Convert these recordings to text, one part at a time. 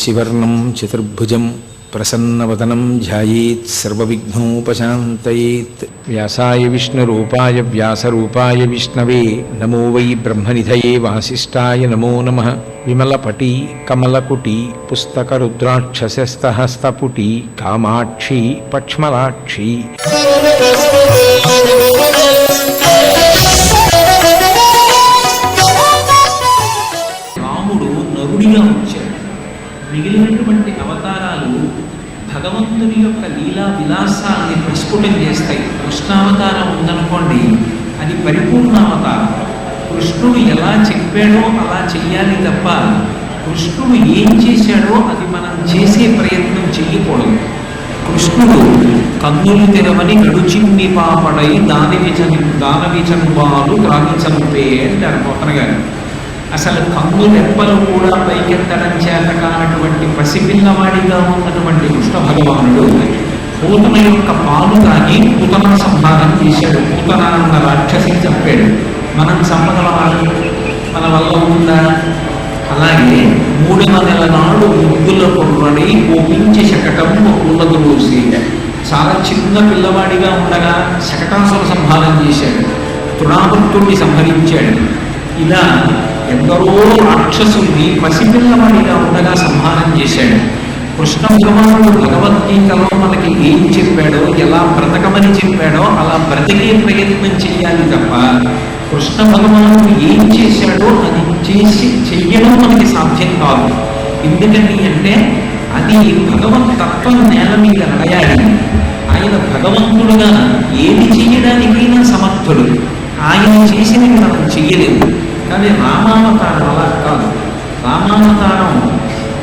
శశివర్ణం చతుర్భుజం ప్రసన్నవదనం ధ్యాయేత్ సర్వవిఘ్నోపశాంతయేత్. వ్యాసాయ విష్ణురూపాయ వ్యాసరూపాయ విష్ణవే నమో వై బ్రహ్మనిధయే వాసిష్ఠాయ నమో నమ. విమలపటి కమలకుటి పుస్తకరుద్రాక్షసస్తహస్తపుటి కామాక్షి పక్ష్మలాక్షి. రాముడు నరుడిగా మిగిలినటువంటి అవతారాలు భగవంతుని యొక్క లీలా విలాసాన్ని ప్రస్ఫుటం చేస్తాయి. కృష్ణావతారం ఉందనుకోండి అది పరిపూర్ణ అవతారం. కృష్ణుడు ఎలా చెప్పాడో అలా చెయ్యాలి తప్ప కృష్ణుడు ఏం చేశాడో అది మనం చేసే ప్రయత్నం చెయ్యకూడదు. కృష్ణుడు కన్నులు తెరవని నడుచింది పాపడై దాని చని దానవి చనుబాలు త్రాగి చంపే అంటారు పోతన గారు. అసలు కన్ను రెప్పలు కూడా పైకెత్తడం చేత కానటువంటి పసిపిల్లవాడిగా ఉన్నటువంటి కృష్ణ భగవానుడు పూతన యొక్క పాలు తాగి పూతన సంహారం చేశాడు. పూతన ఉన్న రాక్షసి చెప్పాడు మనం చంపగలమా మన వల్ల ఉందా? అలాగే మూడవ నెల నాడు ముగ్గుల కుర్రని కోపించి శకటం ఉన్నదు రోజు చాలా చిన్న పిల్లవాడిగా ఉండగా శకటాసుర సంహారం చేశాడు. తృణాభక్తుడిని సంహరించాడు. ఇలా ఎందరో రాక్షసుల్ని పసిపిల్లవాడిగా ఉండగా సంహారం చేశాడు. కృష్ణ భగవానుడు భగవద్గీతలో మనకి ఏం చెప్పాడో ఎలా బ్రతకమని చెప్పాడో అలా బ్రతికే ప్రయత్నం చేయాలి తప్ప కృష్ణ భగవానుడు ఏం చేశాడో అది చేసి చెయ్యడం మనకి సాధ్యం కాదు. ఎందుకని అంటే అది భగవత్ తత్వం నేల మీద నడయాలి. ఆయన భగవంతుడుగా ఏది చేయడానికైనా సమర్థుడు. ఆయన చేసినవి మనం చెయ్యలేము. కానీ రామావతారం అలా కాదు. రామావతారం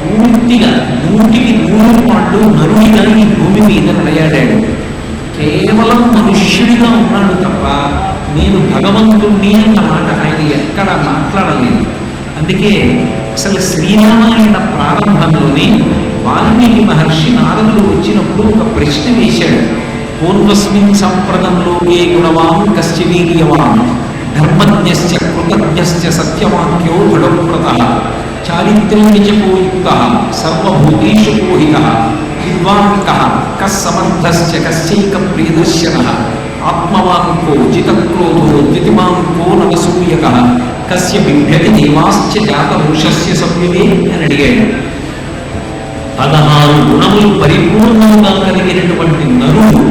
పూర్తిగా నూటికి నూరు పాటు నరుడిగా ఈ భూమి మీద నడయాడాడు కేవలం మనుష్యుడిగా ఉన్నాడు తప్ప నేను భగవంతుణ్ణి అన్న మాట ఆయన ఎక్కడ మాట్లాడలేదు. అందుకే అసలు శ్రీరామాయణ ప్రారంభంలోనే వాల్మీకి మహర్షి నారదుడు వచ్చినప్పుడు ఒక ప్రశ్న వేశాడు. పూర్వస్మిన్ సంప్రదంలో ఏ గుణవాం కశ్చివీర్యవాం ధర్మజ్ఞశ్చ కృతజ్ఞశ్చ సత్యవాక్యో దృఢవ్రత చారిత్ర్యం నిజపోయుక్త సర్వభూతేషు పోహిత విద్వాంక కస్సమర్థశ్చ కశ్చైక ప్రియదర్శన ఆత్మవాంకో జితక్రోధో ద్వితిమాంకో నవసూయక కస్య బిభ్యతి దేవాశ్చ జాతవృషస్య సభ్యులే అని అడిగాడు పదహారు గుణములు పరిపూర్ణంగా కలిగినటువంటి నరుడు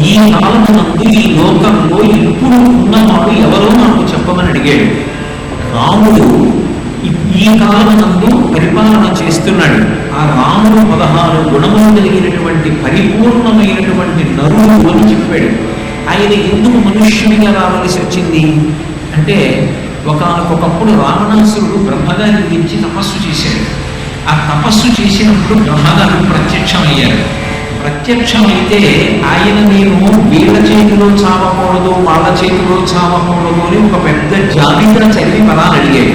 ఈ కాలమునందు ఈ లోకంలో ఇప్పుడు ఉన్నవాడు ఎవరో నాకు చెప్పమని అడిగాడు. రాముడు ఈ- కాలమునందు పరిపాలన చేస్తున్నాడు. ఆ రాముడు పదహారు గుణములు కలిగినటువంటి పరిపూర్ణమైనటువంటి నరుడు అని చెప్పాడు. ఆయన ఎందుకు మనుష్యునిగా రావలసి వచ్చింది? అంటే ఒకనకొకప్పుడు రావణాసురుడు బ్రహ్మగారిని తెచ్చి తపస్సు చేశాడు. ఆ తపస్సు చేసినప్పుడు బ్రహ్మగారు ప్రత్యక్షమయ్యారు. ప్రత్యక్షమైతే ఆయన నేను వీళ్ళ చేతిలో చావకూడదు వాళ్ళ చేతిలో చావకూడదు అని ఒక పెద్ద జాబితా చదివి పదాలు అడిగాడు.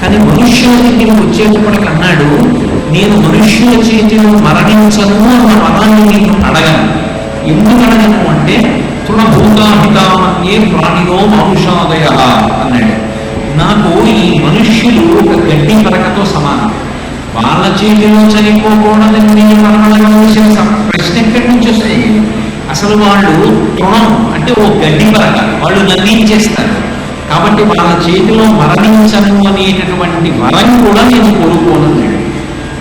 కానీ మనుష్యుల దగ్గరికి వచ్చేటప్పటికి అన్నాడు నేను మనుష్యుల చేతిలో మరణించను అన్న పదాన్ని నేను అడగను. ఎందుకు అడగను అంటే తృణభూతాహితామన్యే ప్రాణిలో మనుషాదయ అన్నాడు. నాకు ఈ మనుష్యులు ఒక గడ్డి పరకతో సమానం. వాళ్ళ చేతిలో చనిపోకూడదని నేను మరణించిన ప్రశ్న ఎక్కడి నుంచి వస్తుంది? అసలు వాళ్ళు తృణం అంటే ఓ గడ్డి పరక వాళ్ళు నవ్వించేస్తారు కాబట్టి వాళ్ళ చేతిలో మరణించను అనేటటువంటి వరం కూడా నేను కోరుకోనున్నాడు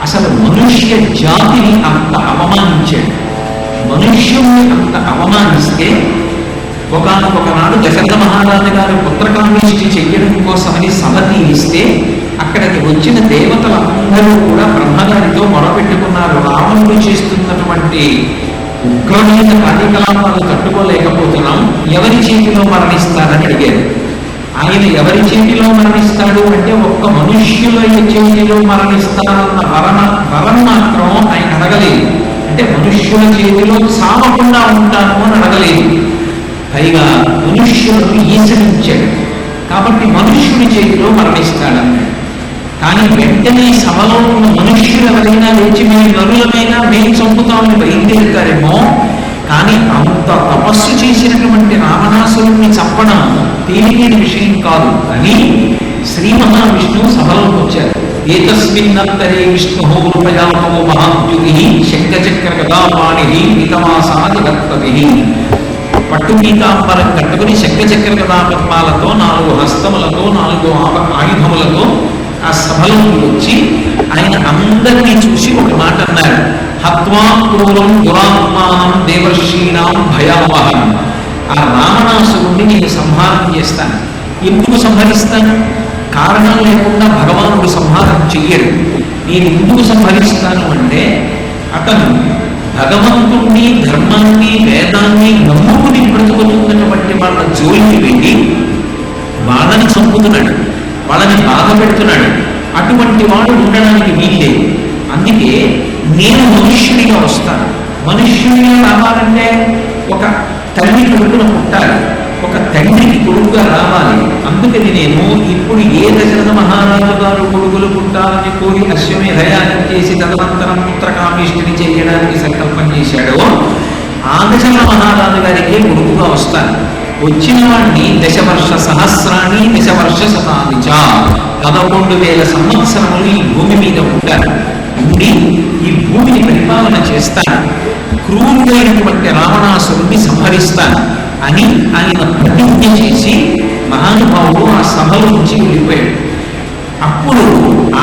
అసలు మనుష్య జాతిని అంత అవమానించాడు. మనుష్యుని అంత అవమానిస్తే ఒకనొక నాడు దశరథ మహారాజు గారు పుత్రకామేష్టి చెయ్యడం కోసమని సభతి ఇస్తే అక్కడికి వచ్చిన దేవతలందరూ కూడా బ్రహ్మగారితో మొరపెట్టుకున్నారు. రావణుడు చేస్తున్నటువంటి ఉగ్రమైన కార్యకలాపాలు తట్టుకోలేకపోతున్నాం. ఎవరి చేతిలో మరణిస్తారని అడిగారు. ఆయన ఎవరి చేతిలో మరణిస్తాడు అంటే ఒక్క మనుష్యుల చేతిలో మరణిస్తారన్న వరణ వరం మాత్రం ఆయన అడగలేదు. అంటే మనుష్యుల చేతిలో సామకుండా ఉంటాను అని అడగలేదు. పైగా మనుష్యులను ఈసరించాడు. కాబట్టి మనుష్యుని చేతిలో మరణిస్తాడన్నాడు. కానీ వెంటనే సభలో ఉన్న మనుష్యులు ఎవరైనా లేచి మేము నరులమైనా మేము చంపుతామని బయలుదేరుతారేమో కానీ అంత తపస్సు చేసినటువంటి రావణాసురుణ్ణి చంపడం తేలికైన విషయం కాదు. అని శ్రీ మహావిష్ణువు సభలోకి వచ్చారు ఏతస్మిన్నత్తరే విష్ణు రూపయాపో మహాద్యుతి శంఖచక్ర గదాపాణి మితమాసా జగత్పతి పట్టు పీతాంబరం కట్టుకుని శంఖచక్ర కథాపద్మాలతో నాలుగు హస్తములతో నాలుగు ఆయుధములతో ఆ సభలోకి వచ్చి ఆయన అందరినీ చూసి ఒక మాట అన్నారు. హత్వా క్రూరం దురాత్మానం దేవర్షీణాం భయావహం. ఆ రావణాసురుణ్ణి నేను సంహారం చేస్తాను. ఎందుకు సంహరిస్తాను? కారణం లేకుండా భగవానుడు సంహారం చెయ్యడు. నేను ఎందుకు సంహరిస్తాను అంటే అతను భగవంతుణ్ణి ధర్మాన్ని వేదాన్ని నమ్ముకుని బ్రతుకుతున్నటువంటి వాళ్ళ జోలికి వెళ్ళి వాళ్ళని చంపుతున్నాడు వాళ్ళని బాధ పెడుతున్నాడు. అటువంటి వాడు ఉండడానికి వీల్లేదు. అందుకే నేను మనుష్యుడిగా వస్తాను. మనుష్యుడిగా రావాలంటే ఒక తల్లి కొడుకును పుట్టాలి. ఒక తండ్రికి కొడుకుగా రావాలి. అందుకని నేను ఇప్పుడు ఏ దశరథ మహారాజు గారు కొడుకులు పుట్టాలని కోరి అశ్వమేధయాగం చేసి తదనంతరం పుత్రకామేష్టిని చేయడానికి సంకల్పం చేశాడో ఆ దశరథ మహారాజు గారికి కొడుకుగా వస్తాను. వచ్చిన వాడిని దశవర్ష సహస్రాన్ని దశవర్ష శతాన్ని పదకొండు వేల సంవత్సరములు ఈ భూమి మీద ఉంటారు ఉండి ఈ భూమిని పరిపాలన చేస్తాను. క్రూరుడైనటువంటి రావణాసురుణ్ణి సంహరిస్తాను. అని ఆయన ప్రతిజ్ఞ చేసి మహానుభావుడు ఆ సభలో నుంచి వెళ్ళిపోయాడు. అప్పుడు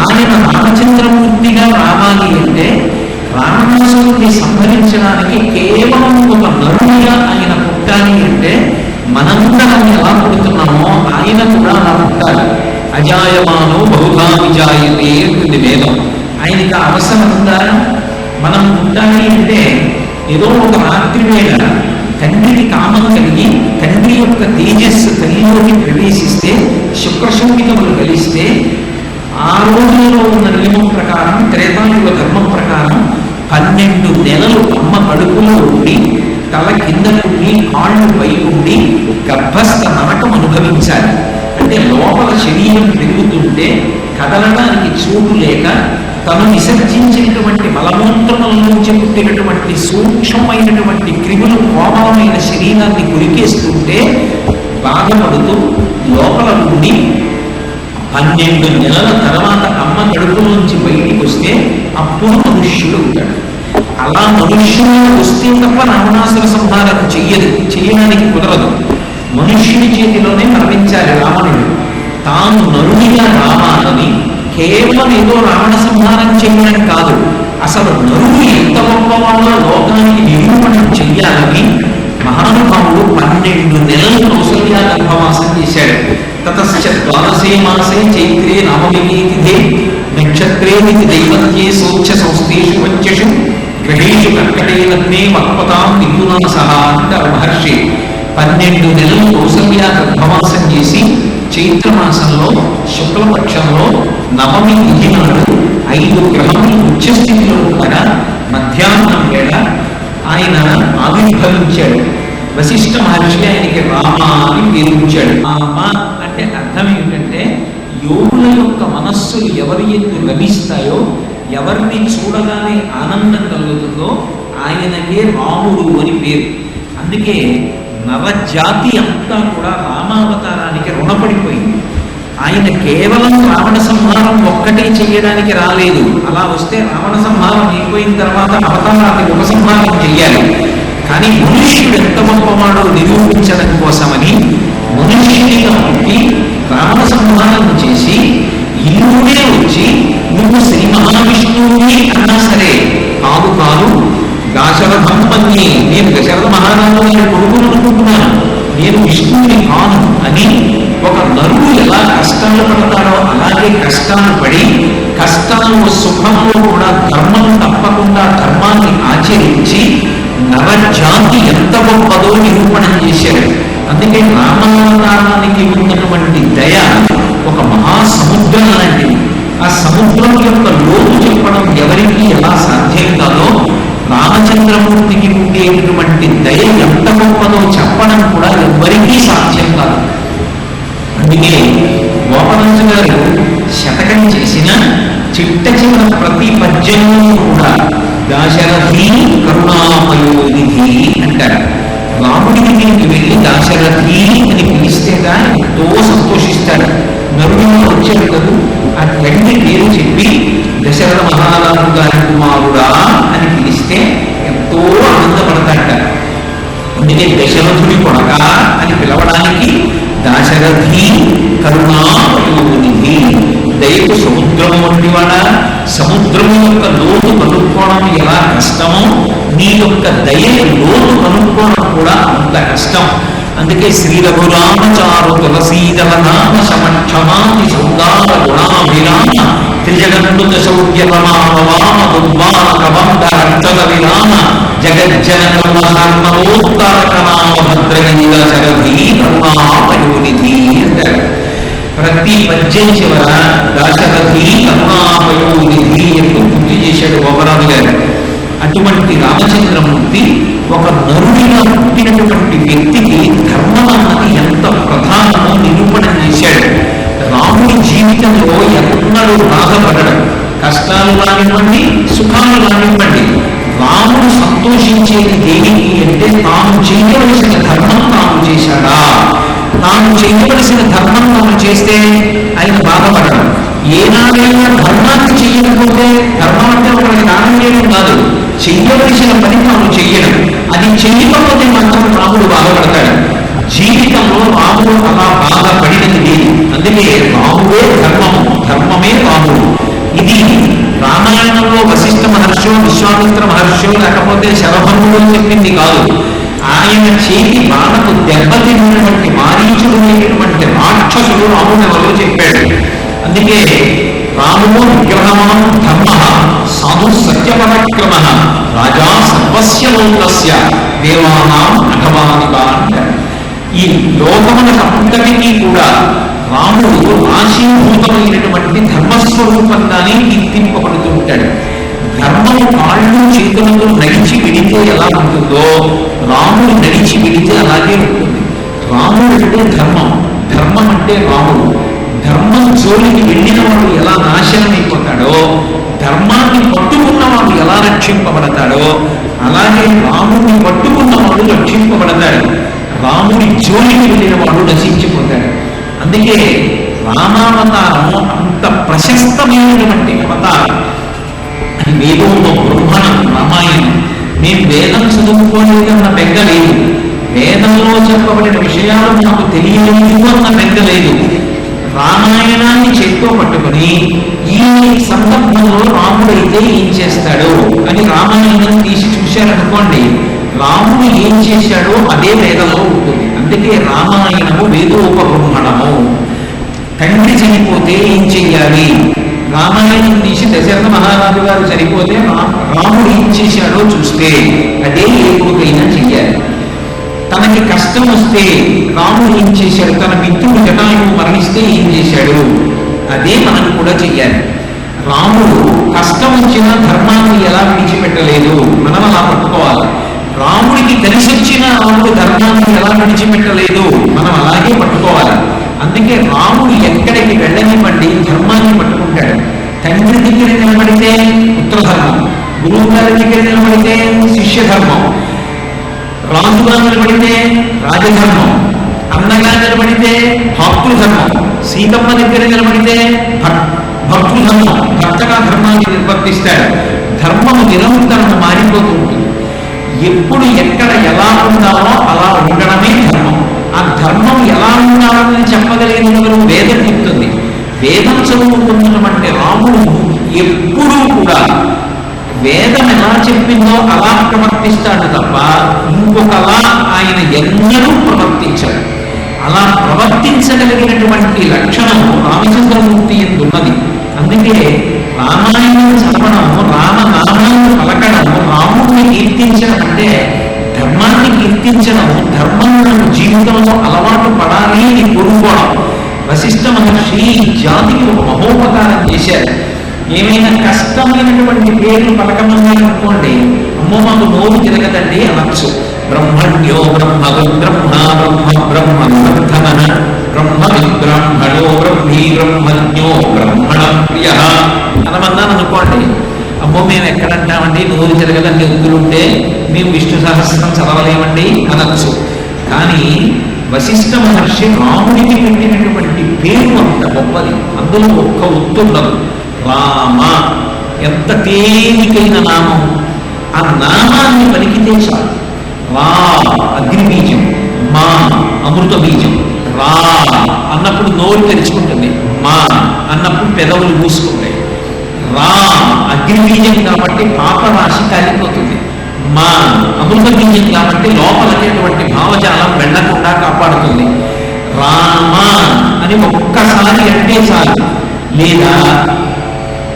ఆయన రామచంద్రమూర్తిగా రావాలి అంటే రావణాసురుణ్ణి సంహరించడానికి కేవలం ఒక నరుడిగా ఆయన పుట్టాలి అంటే మనందరం ఎలా పుడుతున్నామో ఆయన కూడా అలా పుట్టాలి. అజాయమానో బహుగా విజాయతే అంటుంది వేదం. ఆయనకి అవసరం ఉందా? మనం పుట్టాలి అంటే ఏదో ఒక రాత్రి వేళ తండ్రికి కామం కలిగి తండ్రి యొక్క తేజస్సు తల్లిలోకి ప్రవేశిస్తే శుక్రశోభితములు కలిస్తే ఆ రోజుల్లో ఉన్న నియమం ప్రకారం త్రేతాయుగ ధర్మం ప్రకారం పన్నెండు నెలలు అమ్మ కడుపులో ఉండి తల కింద ఉండి కాళ్ళు పై ఉండి గర్భస్థ నరకం అనుభవించాలి. అంటే లోపల శరీరం పెరుగుతుంటే కదలడానికి చోటు లేక తను విసర్జించినటువంటి మలమూత్రముల నుంచి పుట్టినటువంటి సూక్ష్మమైనటువంటి క్రిములు కోమలమైన శరీరాన్ని కొరికేస్తుంటే బాధపడుతూ లోపల నుండి పన్నెండు నెలల తర్వాత అమ్మ కడుపులోంచి బయటికి వస్తే అప్పుడు మనుష్యుడు ఉంటాడు. అలా మనుష్యుడు వస్తే తప్ప రావణాసుర సంహారం చెయ్యదు చేయడానికి కుదరదు. మనుష్యుడి చేతిలోనే మరణించాలి రావణుడు. తాను నరుడిగా రావాలని కేవలం ఏదో రావణ సంహారం చేయడం కాదు. అసలు నరుడు ఎంత గొప్పవాడో లోకానికి నిరూపణ చెయ్యాలని మహానుభావుడు పన్నెండు నెలలు కౌసల్యా గర్భవాసం చేశాడు. తతశ్చ ద్వాదశే మాసే చైత్రే నవమికి తిథే నక్షత్రే నితి దైవత్యే సోచ్ఛ సంస్థేషు పంచషు గ్రహేషు కర్కటే లగ్నే మత్పతాం నిపుణా సహా అంటారు మహర్షి. పన్నెండు నెలలు కౌసల్యా గర్భవాసం చేసి చైత్రమాసంలో శుక్లపక్షంలో నవమి తిథి నాడు ఐదు గ్రహములు ఉచ్చస్థితిలో ఉండగా మధ్యాహ్నం వేళ ఆయన ఆవిర్భవించాడు. వశిష్ఠ మహర్షి ఆయనకి రామ అని పేరుంచాడు రామ అంటే అర్థం ఏమిటంటే యోగుల యొక్క మనస్సులు ఎవరి ఎందు లభిస్తాయో ఎవరిని చూడగానే ఆనందం కలుగుతుందో ఆయనకే రాముడు అని పేరు. అందుకే నవజాతి అంతా కూడా రామావతారానికి రుణపడిపోయింది. ఆయన కేవలం రావణ సంహారం ఒక్కటే చేయడానికి రాలేదు. అలా వస్తే రావణ సంహారం అయిపోయిన తర్వాత అవతారాన్ని ఉపసంహారం చెయ్యాలి. కానీ మనుష్యుడు ఎంత గొప్పవాడో నిరూపించడం కోసమని మనుష్యుడిగా ఉండి రావణ సంహారం చేసి ఇల్లునే వచ్చి నువ్వు శ్రీ మహావిష్ణువుని అన్నా సరే కాదు కాదు దశరథం పన్ని నేను దశరథ మహారాజు గారి కొడుకును అనుకుంటున్నాను. నేను విష్ణువుని కాను అని ఒక నరుడు ఎలా కష్టాలు పడతారో అలాగే కష్టాలు పడి కష్టంలో సుఖంలో కూడా ధర్మం తప్పకుండా ధర్మాన్ని ఆచరించి నవజాతి ఎంత గొప్పదో నిరూపణం చేశారు అందుకే రామావతారానికి ఉన్నటువంటి దయ ఒక మహాసముద్రం లాంటిది. ఆ సముద్రం యొక్క లోతు చెప్పడం ఎవరికి ఎలా సాధ్యం కాదో రామచంద్రమూర్తికి ఉండేటటువంటి దయ ఎంత గొప్పదో చెప్పడం కూడా ఎవ్వరికీ సాధ్యం కాదు. అందుకే గోపనంచ గారు శతకం చేసిన చిట్ట చివర ప్రతి పద్యంలో కూడా దాశరథి కరుణామయోనిధి అంటారు. రాముడికి దీనికి వెళ్ళి దాశరథి అని పిలిస్తే ఎంతో సంతోషిస్తాడు. నరుడిలో వచ్చేటకు ఆ తండ్రి పేరు చెప్పి దశరథ మహారాజు గారి కుమారుడా అని పిలిస్తే ఎంతో ఆనందపడతాట అందుకే దశరథుడి కొడక అని పిలవడానికి దాశరథి కరుణాపయోనిధి దయకు సముద్రం వంటి వాడ సముద్రం యొక్క లోతు కనుక్కోవడం ఎలా కష్టమో నీ యొక్క దయ లోతు కనుక్కోవడం కూడా అంత కష్టం. అందుకే శ్రీ రఘురామచారు తులసీదల నామ సమక్షమాతి సౌదార గుణాభిరామ త్రిజగన్నుత శౌర్య రమామ దుర్వాక వంద రక్తద విరామ జగజ్జన సర్వోత్తారక నామ భద్రగీత శరధి కరుణాపయోనిధి అంటారు ప్రతి పద్యం చివర దాశరథి కరుణాపయోనిధి ಎಂದು పూర్తి చేశాడు గోపరాజు గారు అటువంటి రామచంద్రమూర్తి ఒక నరుడిగా పుట్టినటువంటి వ్యక్తికి ధర్మం అన్నది ఎంత ప్రధానమో నిరూపణ చేశాడు. రాముడి జీవితంలో ఎన్నడూ బాధపడడం కష్టాలు కానివ్వండి సుఖాలు కానివ్వండి రాముడు సంతోషించేది దేనికి అంటే తాను చేయవలసిన ధర్మం తాను చేశాడా? తాను చేయవలసిన ధర్మం తాను చేస్తే ఆయన బాధపడడం. ఏనాడైనా చెయ్యవలసిన పని తాను చెయ్యడం అది చెయ్యకపోతే మాత్రం రాముడు బాధపడతాడు. జీవితంలో రాముడు అలా బాధపడినది అందుకే రాముడే ధర్మము ధర్మమే రాముడు. ఇది రామాయణంలో వశిష్ఠ మహర్షో విశ్వామిత్ర మహర్షో లేకపోతే శరభంలో చెప్పింది కాదు. ఆయన చేతి బాణకు దెబ్బతిన్నటువంటి మారీచుడు అనేటువంటి రాక్షసుడు రాముడు ఎవరో చెప్పాడు. అందుకే రాముడు విగ్రహమాం ధర్మ సాధు సత్యపరాక్రమ రాజా సర్వస్య లోకస్య దేవానాం అఘవానిగా ఈ లోకములకంతటికీ కూడా రాముడు ఆశీభూతమైనటువంటి ధర్మస్వరూపంగానే కీర్తింపబడుతూ ఉంటాడు ధర్మము కాళ్ళు చేతులతో నడిచి విడితే ఎలా ఉంటుందో రాముడు నడిచి విడితే అలాగే ఉంటుంది. రాముడు అంటే ధర్మం. ధర్మం అంటే రాముడు. ధర్మం జోలికి వెళ్ళిన వాడు ఎలా నాశనం అయిపోతాడో ధర్మాన్ని పట్టుకున్నవాడు ఎలా రక్షింపబడతాడో అలాగే రాముడిని పట్టుకున్నవాడు రక్షింపబడతాడు. రాముడి జోలికి వెళ్ళిన వాడు నశించిపోతాడు. అందుకే రామావతారం అంత ప్రశస్తమైనటువంటి అవతారం. వేదంలో బ్రహ్మణం రామాయణం. మేము వేదం చదువుకోలేదన్న పెద్ద లేదు. వేదంలో చెప్పబడిన విషయాలు నాకు తెలియలేదు అన్న పెద్ద లేదు. రామాయణాన్ని చేత్తో పట్టుకొని ఈ సందర్భంలో రాముడైతే ఏం చేస్తాడు అని రామాయణం తీసి చూశారనుకోండి రాముడు ఏం చేశాడో అదే వేదంలో ఉంటుంది. అందుకే రామాయణము వేదోపబ్రహ్మణము. తండ్రి చనిపోతే ఏం చెయ్యాలి? రామాయణం తీసి దశరథ మహారాజు గారు చనిపోతే రా- రాముడు ఏం చేశాడో చూస్తే అదే ఏ కొడుకైనా చెయ్యాలి. తనకి కష్టం వస్తే రాముడు ఏం చేశాడు? తన మిత్రుడు జటాయువు మరణిస్తే ఏం చేశాడు? అదే మనం కూడా చెయ్యాలి. రాముడు కష్టం వచ్చిన ధర్మాన్ని ఎలా విడిచిపెట్టలేదు? మనం అలా పట్టుకోవాలి. రాముడికి తెలిసొచ్చిన రాముడు ధర్మాన్ని ఎలా విడిచిపెట్టలేదు? మనం అలాగే పట్టుకోవాలి. అందుకే రాముడు ఎక్కడికి వెళ్ళనివ్వండి ధర్మాన్ని పట్టుకుంటాడు. తండ్రి దగ్గర నిలబడితే పుత్రధర్మం గురువు గారి దగ్గర నిలబడితే శిష్య ధర్మం రాజుగా నిలబడితే రాజధర్మం అన్నగా నిలబడితే ధర్మం సీతమ్మ దగ్గర నిలబడితే భక్- భక్తృధర్మం భర్తగా ధర్మాన్ని నిర్వర్తిస్తాడు ధర్మము నిరంతరము మారిపోతూ ఉంటుంది. ఎప్పుడు ఎక్కడ ఎలా ఉండాలో అలా ఉండడమే ధర్మం. ఆ ధర్మం ఎలా ఉండాలని చెప్పగలిగిన ఎవరు వేదం చెప్తుంది. వేదం చదువుకున్నటువంటి రాముడు ఎప్పుడూ కూడా వేదం ఎలా చెప్పిందో అలా ప్రవర్తిస్తాడు తప్ప ఇంకొకలా ఆయన ఎన్నడూ ప్రవర్తించాడు. అలా ప్రవర్తించగలిగినటువంటి లక్షణము రామచంద్రమూర్తి ఎందున్నది? అందుకే రామాయణం చదవడము రామనామాన్ని పలకడము రాముడిని కీర్తించడం అంటే ధర్మాన్ని కీర్తించడం ధర్మం జీవితంలో అలవాటు పడాలి అని కోరుకోవడం. వశిష్ఠ మహర్షి జాతికి ఒక మహోపకారం చేశారు. ఏమైనా కష్టమైనటువంటి పేర్లు పలకమన్నారనుకోండి అమ్మో మాకు నోరు తిరగదండి అనొచ్చు. బ్రహ్మణ్యో బ్రహ్మగు బ్రహ్మ బ్రహ్మ బ్రహ్మ బ్రహ్మణ బ్రహ్మ బ్రాహ్మణో బ్రహ్మీ బ్రహ్మజ్ఞో బ్రహ్మణ ప్రియ. అనమన్నాను అనుకోండి అమ్మో మేము ఎక్కడంటామండి? నోరు తిరగదండి ఉంటే మేము విష్ణు సహస్రం చదవలేమండి అనొచ్చు. కానీ వశిష్ఠ మహర్షి రాముడికి పెట్టినటువంటి పేరు అంత గొప్పది. అందులో ఒక్క ఉత్తుండదు రామ. ఎంత తేలికైన నామం. ఆ నామాన్ని పలికితే చాలు. రా అగ్నిబీజం మా అమృత బీజం రా అన్నప్పుడు నోరు తెరుచుకుంటుంది. మా అన్నప్పుడు పెదవులు మూసుకుంటాయి రా అగ్నిబీజం కాబట్టి పాప రాశి కాలిపోతుంది. మా అమృత బీజం కాబట్టి లోపలనేటువంటి భావజాలం వెళ్ళకుండా కాపాడుతుంది. రామ అని ఒక్కసారి అంటే చాలు. లేదా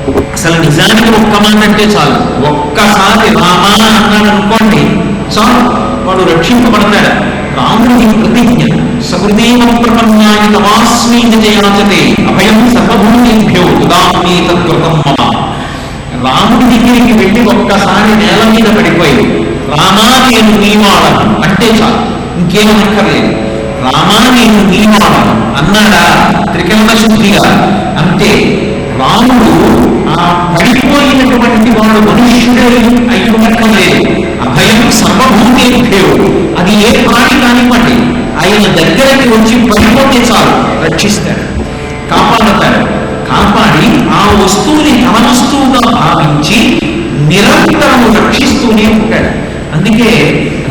అసలు నిజానికి ఒక్క మాట అంటే చాలు. ఒక్కసారి రామా అన్నాడు అనుకోండి చాలు. వాడు రక్షింపబడతాడు. రాముడి ప్రతిజ్ఞ సహృదేవ ప్రపన్నాయ తమాస్మీ జయాచతే అభయం సర్వభూమిభ్యో ఉదాహరణీ తత్కృతం మమ. రాముడి దగ్గరికి వెళ్ళి ఒక్కసారి నేల మీద పడిపోయి రామా నేను నీవాడను అంటే చాలు. ఇంకేమక్కర్లేదు రామా నేను నీవాడను అన్నాడా? త్రికరణ శుద్ధిగా. అంటే రాముడు ఆ పడిపోయినటువంటి వాడు మనుష్యుడే అయి ఉండక్కర్లేదు అభయం సర్వభూమేభ్యో అది ఏ ప్రాణి కానివ్వండి ఆయన దగ్గరికి వచ్చి పడిపోతే చాలు రక్షిస్తాడు కాపాడతాడు. కాపాడి ఆ వస్తువుని తన వస్తువుగా భావించి నిరంతరము రక్షిస్తూనే ఉంటాడు. అందుకే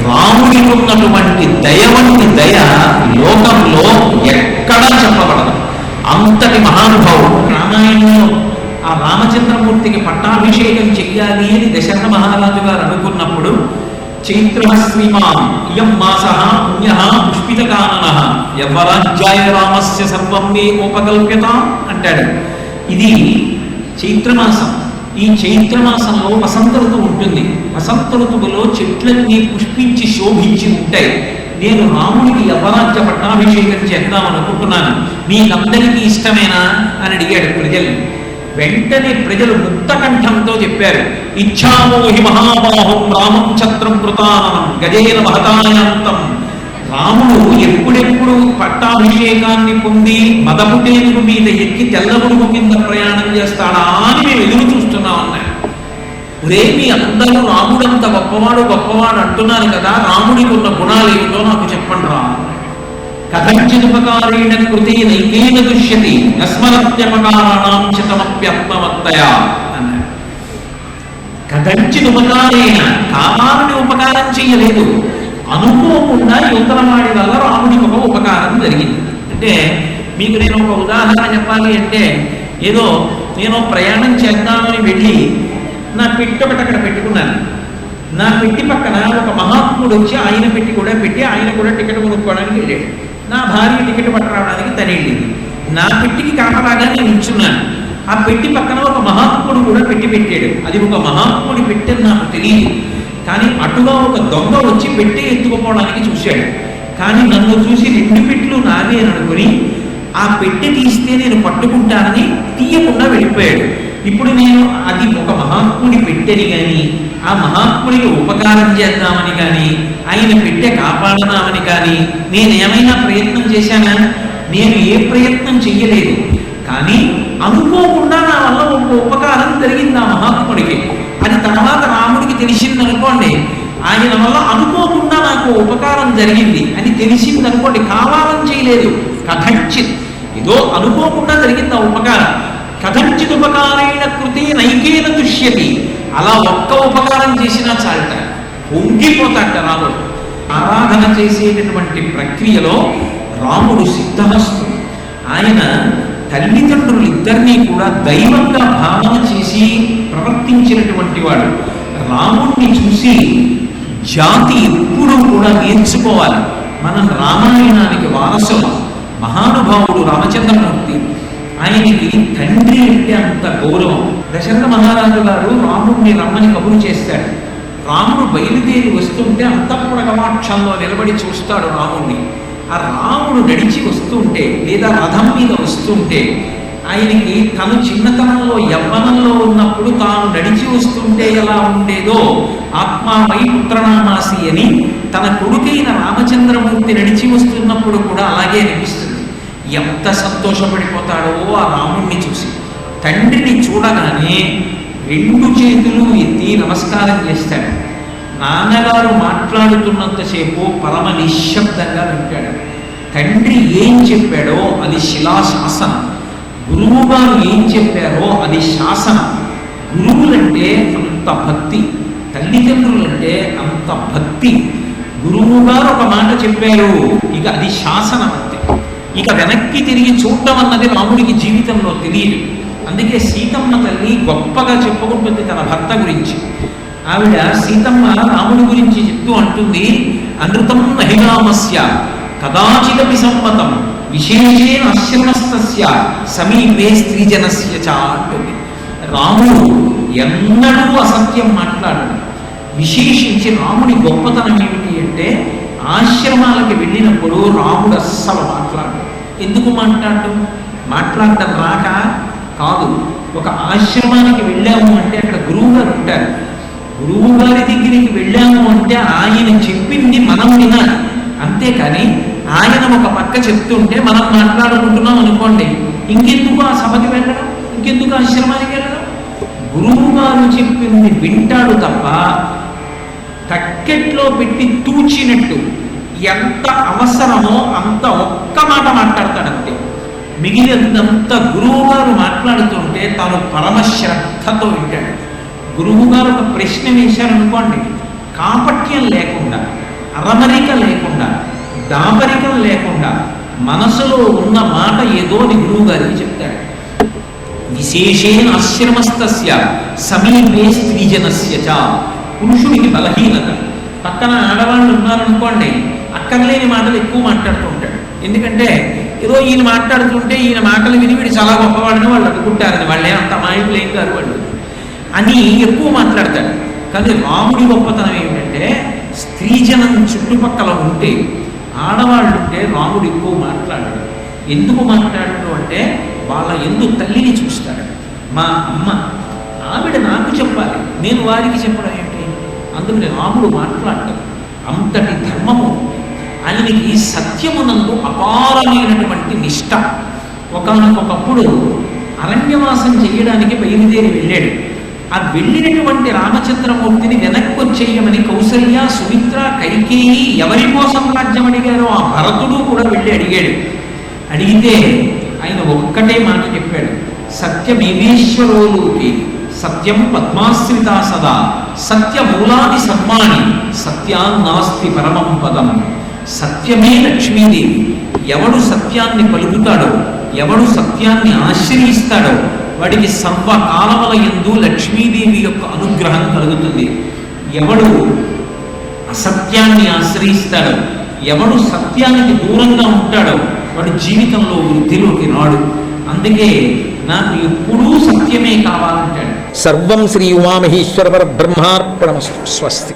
రాముడికి ఉన్నటువంటి దయ వంటి దయ లోకంలో ఎక్కడా చెప్పబడదు. అంతటి మహానుభావుడు రామచంద్రమూర్తికి పట్టాభిషేకం చెయ్యాలి అని దశరథ మహారాజు గారు అనుకున్నప్పుడు చైత్ర ఇయం మాస పుణ్య పుష్పిత కానన యవ్వరాజ్యాయ రామస్య సర్వం మే ఉపకల్ప్యత అంటాడు. ఇది చైత్రమాసం. ఈ చైత్రమాసంలో వసంత ఋతువు ఉంటుంది. వసంత ఋతువులో చెట్లన్నీ పుష్పించి శోభించి ఉంటాయి. నేను రాముడికి యవరాజ్య పట్టాభిషేకం చేద్దాం అనుకుంటున్నాను మీకందరికీ ఇష్టమేనా? అని అడిగాడు ప్రజల్ని వెంటనే ప్రజలు ముక్తకంఠంతో చెప్పారు. ఇచ్చామోహి మహాబాహం రామం ఛత్రం కృతానం గజేన మహతాయంతం రాముడు ఎప్పుడెప్పుడు పట్టాభిషేకాన్ని పొంది మదపుటేనుడు మీద ఎక్కి తెల్లగుడుగు కింద ప్రయాణం చేస్తాడా అని మేము ఎదురు చూస్తున్నాం అన్నాడు. ఒరే మీ అందరూ రాముడంత గొప్పవాడు గొప్పవాడు అంటున్నారు కదా రాముడికి ఉన్న గుణాలు ఏమిటో నాకు చెప్పండి రా. కథంచిదుపకారేణ కృతి నైకేన దుష్యతి నస్మరత్యపకారాణం శతమప్యత్మవత్తయ అన్నాడు. కథంచిదుపకారేణ కామాన్ని ఉపకారం చేయలేదు. అనుకోకుండా యువతలవాడి వల్ల రాముడికి ఒక ఉపకారం జరిగింది. అంటే మీకు నేను ఒక ఉదాహరణ చెప్పాలి అంటే ఏదో నేను ప్రయాణం చేద్దామని వెళ్ళి నా పెట్టి ఒకటి అక్కడ పెట్టుకున్నాను. నా పెట్టి పక్కన ఒక మహాత్ముడు వచ్చి ఆయన పెట్టి కూడా పెట్టి ఆయన కూడా టికెట్ కొనుక్కోవడానికి వెళ్ళాడు. నా భార్య టికెట్ పట్టరావడానికి తను నా పెట్టికి కాపలాగా నేను ఉంచున్నాను ఆ పెట్టి పక్కన ఒక మహాత్ముడు కూడా పెట్టి పెట్టాడు. అది ఒక మహాత్ముడి పెట్టని నాకు తెలియదు కానీ అటుగా ఒక దొంగ వచ్చి పెట్టి ఎత్తుకుపోవడానికి చూశాడు. కానీ నన్ను చూసి రెండు పెట్లు నావే అని అనుకుని ఆ పెట్టె తీస్తే నేను పట్టుకుంటానని తీయకుండా వెళ్ళిపోయాడు. ఇప్పుడు నేను అది ఒక మహాత్ముడి పెట్టెని కానీ ఆ మహాత్ముడికి ఉపకారం చేద్దామని కానీ ఆయన పెట్టె కాపాడదామని కానీ నేను ఏమైనా ప్రయత్నం చేశానా? నేను ఏ ప్రయత్నం చెయ్యలేదు. కానీ అనుకోకుండా నా వల్ల ఒక ఉపకారం జరిగింది ఆ మహాత్ముడికి. అది తర్వాత రాముడికి తెలిసింది అనుకోండి ఆయన వల్ల అనుకోకుండా నాకు ఉపకారం జరిగింది. అని తెలిసింది అనుకోండి కావాలని చేయలేదు. కథంచిత్. ఏదో అనుకోకుండా జరిగింది ఆ ఉపకారం. కథంచిత్ ఉపకారైన కృతి నైకేన దుష్యతి. అలా ఒక్క ఉపకారం చేసినా చాలట. పొంగిపోతాట రాముడు. ఆరాధన చేసేటటువంటి ప్రక్రియలో రాముడు సిద్ధమస్తు ఆయన తల్లిదండ్రులు ఇద్దరినీ కూడా దైవంగా భావన చేసి ప్రవర్తించినటువంటి వాడు. రాముణ్ణి చూసి జాతి ఎప్పుడూ కూడా నేర్చుకోవాలి. మనం రామాయణానికి వారసులం. మహానుభావుడు రామచంద్రమూర్తి ఆయనకి తండ్రి అంటే అంత గౌరవం. దశరథ మహారాజు గారు రాముడిని రమ్మని కబురు చేస్తాడు రాముడు బయలుదేరి వస్తుంటే అంతఃపుర కమాక్షంలో నిలబడి చూస్తాడు రాముడిని ఆ రాముడు నడిచి వస్తుంటే లేదా రథం మీద వస్తుంటే ఆయనకి తను చిన్నతనంలో యవ్వనంలో ఉన్నప్పుడు తాను నడిచి వస్తుంటే ఎలా ఉండేదో ఆత్మామై పుత్రనామాసి అని తన కొడుకైన రామచంద్రమూర్తి నడిచి వస్తున్నప్పుడు కూడా అలాగే అనిపిస్తుంది. ఎంత సంతోషపడిపోతాడో ఆ రాముణ్ణి చూసి. తండ్రిని చూడగానే రెండు చేతులు ఎత్తి నమస్కారం చేస్తాడు. నాన్నగారు మాట్లాడుతున్నంతసేపు పరమ నిశ్శబ్దంగా వింటాడు. తండ్రి ఏం చెప్పాడో అది శిలాశాసనం. గురువు గారు ఏం చెప్పారో అది శాసనం. గురువులంటే అంత భక్తి తల్లిదండ్రులంటే అంత భక్తి. గురువు గారు ఒక మాట చెప్పారు ఇక అది శాసనం అంతే ఇక వెనక్కి తిరిగి చూడటం అన్నది రాముడికి జీవితంలో తెలియదు. అందుకే సీతమ్మ తల్లి గొప్పగా చెప్పుకుంటుంది తన భర్త గురించి. ఆవిడ సీతమ్మ రాముడి గురించి చెప్తూ అంటుంది అనృతం నహిరామస్య కదాచిదపి సమ్మతం విశేషేణ అశ్రమస్తస్య సమీపే స్త్రీజనస్య చ అంటుంది. రాముడు ఎన్నడూ అసత్యం మాట్లాడడు. విశేషించి రాముడి గొప్పతనం ఏమిటి అంటే ఆశ్రమాలకి వెళ్ళినప్పుడు రాముడు అస్సలు మాట్లాడు ఎందుకు మాట్లాడటం మాట్లాడటం రాక కాదు. ఒక ఆశ్రమానికి వెళ్ళాము అంటే అక్కడ గురువు గారు ఉంటారు. గురువు గారి దగ్గరికి వెళ్ళాము అంటే ఆయన చెప్పింది మనం వినాలి. అంతేకాని ఆయన ఒక పక్క చెప్తుంటే మనం మాట్లాడుకుంటున్నాం అనుకోండి ఇంకెందుకు ఆ సభకి వెళ్ళడం? ఇంకెందుకు ఆశ్రమానికి వెళ్ళడం? గురువు గారు చెప్పింది వింటాడు తప్ప తక్కెట్లో పెట్టి తూచినట్టు ఎంత అవసరమో అంత ఒక్క మాట మాట్లాడతాడంతే మిగిలినంత గురువు గారు మాట్లాడుతుంటే తాను పరమశ్రద్ధతో వింటాడు. గురువు గారు ఒక ప్రశ్న వేశారనుకోండి కాపట్యం లేకుండా అరమరిక లేకుండా దాపరికం లేకుండా మనసులో ఉన్న మాట ఏదో అని గురువు గారికి చెప్తాడు. విశేషేణ ఆశ్రమస్తస్య సమీపే స్త్రీజనస్య చ. పురుషుడికి బలహీనత. పక్కన ఆడవాళ్ళు ఉన్నారనుకోండి అక్కర్లేని మాటలు ఎక్కువ మాట్లాడుతూ ఉంటాడు. ఎందుకంటే ఏదో ఈయన మాట్లాడుతుంటే ఈయన మాటలు విని వీడు చాలా గొప్పవాడని వాళ్ళు అనుకుంటారని వాళ్ళే అంత మాయకులు ఏం కాదు వాళ్ళు. అని ఎక్కువ మాట్లాడతాడు. కానీ రాముడి గొప్పతనం ఏమిటంటే స్త్రీజనం చుట్టుపక్కల ఉంటే ఆడవాళ్ళు ఉంటే రాముడు ఎక్కువ మాట్లాడాడు. ఎందుకు మాట్లాడడు అంటే వాళ్ళ ఎందు తల్లిని చూస్తాడు. మా అమ్మ ఆవిడ నాకు చెప్పాలి. నేను వారికి చెప్పడం ఏమిటి? అందుకని రాముడు మాట్లాడటం అంతటి ధర్మము ఆయనకి సత్యమునందు అపారమైనటువంటి నిష్ట. ఒకనకొకప్పుడు అరణ్యవాసం చేయడానికి బయలుదేరి వెళ్ళాడు. ఆ వెళ్ళినటువంటి రామచంద్రమూర్తిని వెనక్కి వచ్చేయమని కౌసల్య సుమిత్ర కైకేయి ఎవరి కోసం రాజ్యం అడిగారో ఆ భరతుడు కూడా వెళ్ళి అడిగాడు. అడిగితే ఆయన ఒక్కటే మాట చెప్పాడు. సత్యమేవేశ్వరోలోకి సత్యం పద్మాశ్రిత సదా సత్యమూలాది సమ్మాని సత్యాన్నాస్తి పరమం పదం. సత్యమే లక్ష్మీదేవి. ఎవడు సత్యాన్ని పలుకుతాడో ఎవడు సత్యాన్ని ఆశ్రయిస్తాడో వాడికి సర్వకాలముల ఎందు లక్ష్మీదేవి యొక్క అనుగ్రహం కలుగుతుంది. ఎవడు అసత్యాన్ని ఆశ్రయిస్తాడో ఎవడు సత్యానికి దూరంగా ఉంటాడో వాడు జీవితంలో వృద్ధిలోకి రాడు. అందుకే నాకు ఎప్పుడూ సత్యమే కావాలంటాడు. సర్వం శ్రీ ఉమామహేశ్వర బ్రహ్మార్పణమస్తు స్వస్తి.